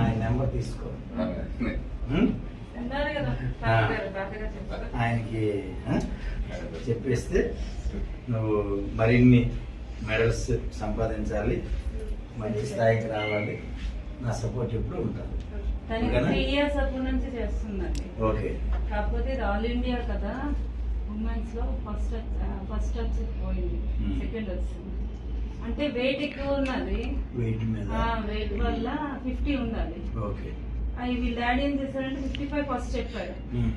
ఆయన నెంబర్ తీసుకో. ఆయనకి చెప్పేస్తే నువ్వు మరిన్ని మెడల్స్ సంపాదించాలి మంచి స్థాయికి రావాలి నా సపోర్ట్ ఎప్పుడు ఉంటాను తనకి ఓకేనా? త్రీ ఇయర్స్ అప్పటి నుంచి చేస్తుందండి. ఓకే. కాకపోతే ఆల్ ఇండియా కదా ఉమెన్స్లో ఫస్ట్ ఫస్ట్ వచ్చి పోయింది. అంటే వెయిట్ ఎక్కువ ఉన్నది. వెయిట్ మీద. వెయిట్ వల్ల ఫిఫ్టీ ఉన్నది. ఓకే. అవి వీళ్ళ డాడీ ఏం చేశారంటే ఫిఫ్టీ ఫైవ్ ఫస్ట్ చెప్పారు.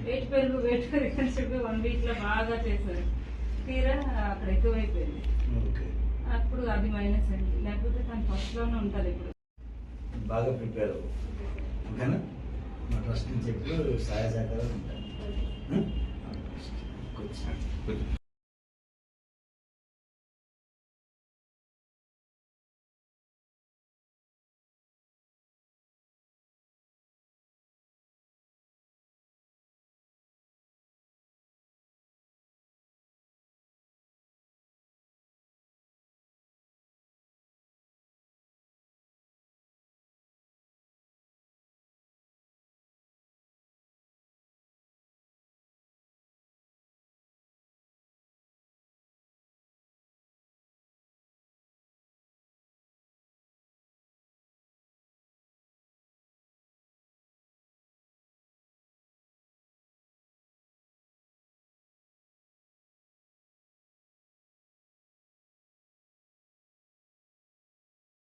వెయిట్ పెరుగు వెయిట్ పెరుగు అని చెప్పి వన్ వీక్లో బాగా చేశారు తీరా అక్కడ ఎక్కువైపోయింది. ఓకే. అప్పుడు అది మైనస్ అయింది. లేకపోతే తను ఫస్ట్లోనే ఉంటుంది ఇప్పుడు. బాగా ప్రిపేర్ ఓకేనా? మా ట్రస్ట్ నుంచి ఎప్పుడు సహాయ సహకారాలు ఉంటాయి.